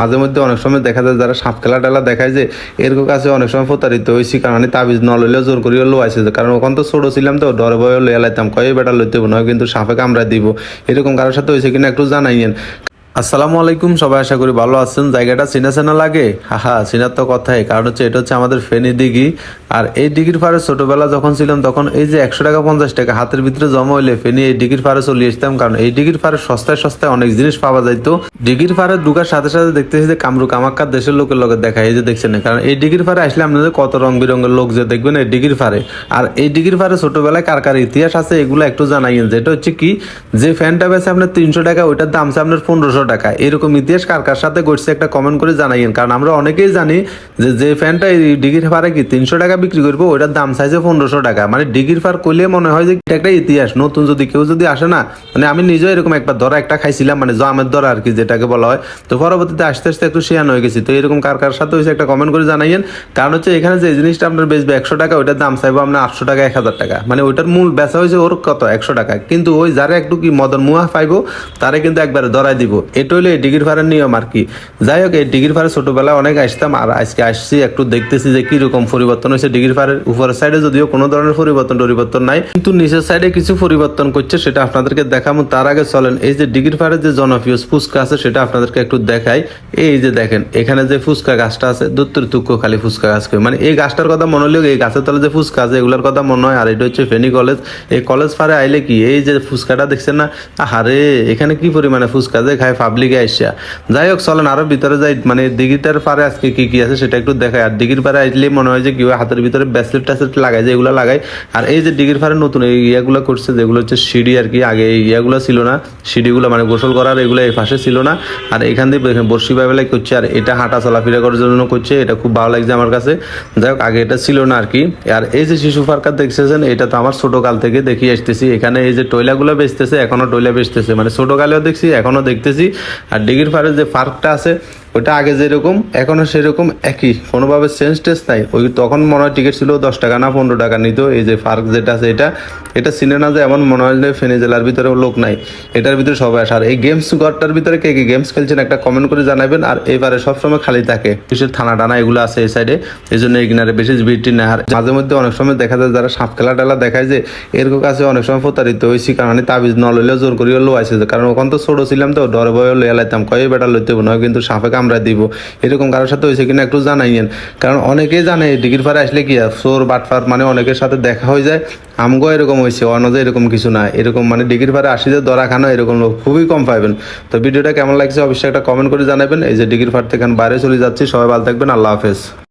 মাঝে মধ্যে অনেক সময় দেখা যায় যারা সাপ খেলা টেলা দেখায় যে, এরকম কাছে অনেক সময় প্রতারিত হয়েছি, কারণ তাবিজ ন লইলে জোর করিও লো আইসে কারণ ওখান তো ছোট ছিলাম তো, ডরে ভয়ে লইয়া লাইতাম, কয়ে বেটা লইতে নয় কিন্তু সাপে কামড়া দিব। এরকম কারোর সাথে হয়েছে কিনা একটু জানাইয়েন। আসসালামু আলাইকুম, সবাই আশা করি ভালো আছেন। জায়গাটা চিনা চেনা লাগে? হাহা, চিনার তো কথাই। কারণ হচ্ছে এটা হচ্ছে আমাদের ফেনি দিঘি। আর এই দিঘির পাড়ে ছোটবেলা যখন ছিলাম, তখন এই যে একশো টাকা, পঞ্চাশ টাকা হাতের ভিতরে জমা হইলে ফেনি এই ডিগির পাড়ে চলে আসতাম। কারণ এই ডিগির পাড়ে সস্তায় সস্তায় অনেক জিনিস পাওয়া যাইতো। ডিগির পাড়ে ঢুকার সাথে সাথে দেখতেছি যে কামরু কামাক্কার দেশের লোকের লোকের দেখা, এই যে দেখছেন কারণ এই দিঘির পাড়ে আসলে আপনাদের কত রং বেরঙের লোক যে দেখবেন এই ডিগির পাড়ে। আর এই ডিগির পাড়ে ছোটবেলায় কার কার ইতিহাস আছে, এগুলো একটু জানাইয়েন যেটা হচ্ছে কি? যে ফ্যানটা বেছে আপনার তিনশো টাকা, ওইটার দাম আছে আপনার পনেরোশো টাকা। এরকম ইতিহাস কার কার সাথে ঘটছে একটা কমেন্ট করে জানাইয়েন। কারণ আমরা অনেকেই জানি যে যে ফ্যানটা এই ডিগির ফারে কি তিনশো টাকা বিক্রি করব, ওইটার দাম চাইছে পনেরোশো টাকা। মানে ডিগির ফার করলে মনে হয় যে একটা ইতিহাস। নতুন যদি কেউ যদি আসে না মানে আমি নিজেও এরকম একবার ধরা একটা খাইছিলাম মানে জামের ধরা আর কি যেটাকে বলা হয়। তো পরবর্তীতে আস্তে আস্তে একটু শেয়ান হয়ে গেছি। তো এরকম কার কার সাথে হয়েছে একটা কমেন্ট করে জানাইয়েন। কারণ হচ্ছে এখানে যে জিনিসটা আপনার বেচবে একশো টাকা, ওইটার দাম চাইব আপনার আটশো টাকা, এক হাজার টাকা। মানে ওইটার মূল বেচা হয়েছে ওর কত? একশো টাকা। কিন্তু ওই যারা একটু কি মদন মুহা পাইবো, তারে কিন্তু একবারে ধরাই দিব। এটা হলো এই ডিগির ফারের নিয়ম আর কি। যাই হোক এই ডিগির ফারে ছোটবেলায় অনেক আসতাম, আর আজকে আসছি, একটু দেখতেছি যে কীরকম পরিবর্তন হয়েছে ডিগির ফারের উপরের সাইডে যদিও কোনো ধরনের পরিবর্তন পরিবর্তন নাই, কিন্তু নিচের সাইডে কিছু পরিবর্তন করছে, সেটা আপনাদেরকে দেখাবো তার আগে চলেন, এই যে ডিগির ফারের যে জনপ্রিয় ফুচকা আছে, সেটা আপনাদেরকে একটু দেখাই। এই যে দেখেন, এখানে যে ফুচকা গাছটা আছে, দত্তর তুক্ষ খালি ফুচকা গাছ। মানে এই গাছটার কথা মনে হলেও এই গাছের তলে যে ফুচকা আছে, এগুলোর কথা মনে হয়, আর এটা হচ্ছে ফেনী কলেজ। এই কলেজ ফারে আইলে কি, এই যে ফুচকাটা দেখছেন না? আরে এখানে কি পরিমাণে ফুচকা যে খায় পাবলিকে আইসা। যাই হোক চলেন আরও ভিতরে যাই। মানে দিঘিটার পারে আজকে কি কি আছে সেটা একটু দেখাই। আর দিঘির পারে আসলে মনে হয় যে কি হাতের ভিতরে ব্যাসলেট ট্যাসলেট লাগাই যে এগুলো লাগাই আর এই যে দিঘির পারে নতুন এই ইয়াগুলো করছে, যেগুলো হচ্ছে সিঁড়ি আর কি, আগে এই ইয়াগুলো ছিল না। সিঁড়িগুলো মানে গোসল করার এগুলো এই পাশে ছিল না। আর এখান দিয়ে বর্ষি বাইবেলাই করছে। আর এটা হাঁটা চলাফেরা করার জন্য করছে। এটা খুব ভালো লাগছে আমার কাছে। যাই হোক, আগে এটা ছিল না আর কি। আর এই যে শিশু পার্কার দেখতেছেন, এটা তো আমার ছোট কাল থেকে দেখি আসতেছি। এখানে এই যে টয়লাগুলো বেচতেছে, এখনও টয়লা বেচতেছে। মানে ছোট কালেও দেখছি, এখনও দেখতেছি। আর ডিগির পাড়ে যে পার্কটা আছে ওটা আগে যেরকম, এখনও সেরকম একই। কোনোভাবে চেঞ্জ টেস্ট নাই। ওই তখন মনে হয় টিকিট ছিল দশ টাকা না পনেরো টাকা নিত। এই যে পার্ক যেটা আছে এটা এটা না যে এমন মনে হয় যে ফেনী জেলার ভিতরে লোক নাই। এটার ভিতরে সবাই আসার এই গেমস ঘরটার ভিতরে কে কে গেমস খেলছেন একটা কমেন্ট করে জানাবেন। আর এবারে সবসময় খালি থাকে। বিশেষ থানা টানা এগুলো আছে এই সাইডে এই জন্য এই কিনারে বেশি ভিড়টি না আর মাঝে মধ্যে অনেক সময় দেখা যায় যারা সাপ খেলা টেলা দেখায় যে, এরকম কাছে অনেক সময় প্রতারিত হয়েছি কারণ তাবিজ ন লইলেও জোর করিয়া লো আইসে কারণ ওখান তো ছোট ছিলাম তো, ডরে ভয়ে লইয়া লাইতাম। কয়ে বেটা লইতে নয় কিন্তু সাপে কামড়া দিব। এরকম কারোর সাথে হয়েছে কিনা একটু জানাইয়েন কারণ অনেকেই জানে ডিগির পারে আসলে কি চোর, বাটফার মানে অনেকের সাথে দেখা হয়ে যায়। আমগো এরকম হয়েছে অনজে এরকম কিছু না। এরকম মানে ডিগির পারে আসি যে দরা খানো এরকম লোক খুবই কম পাবেন তো ভিডিওটা কেমন লাগছে অবশ্যই একটা কমেন্ট করে জানাবেন। এই যে ডিগির পার থেকে বাইরে চলে যাচ্ছি। সবাই ভালো থাকবেন। আল্লাহ হাফেজ।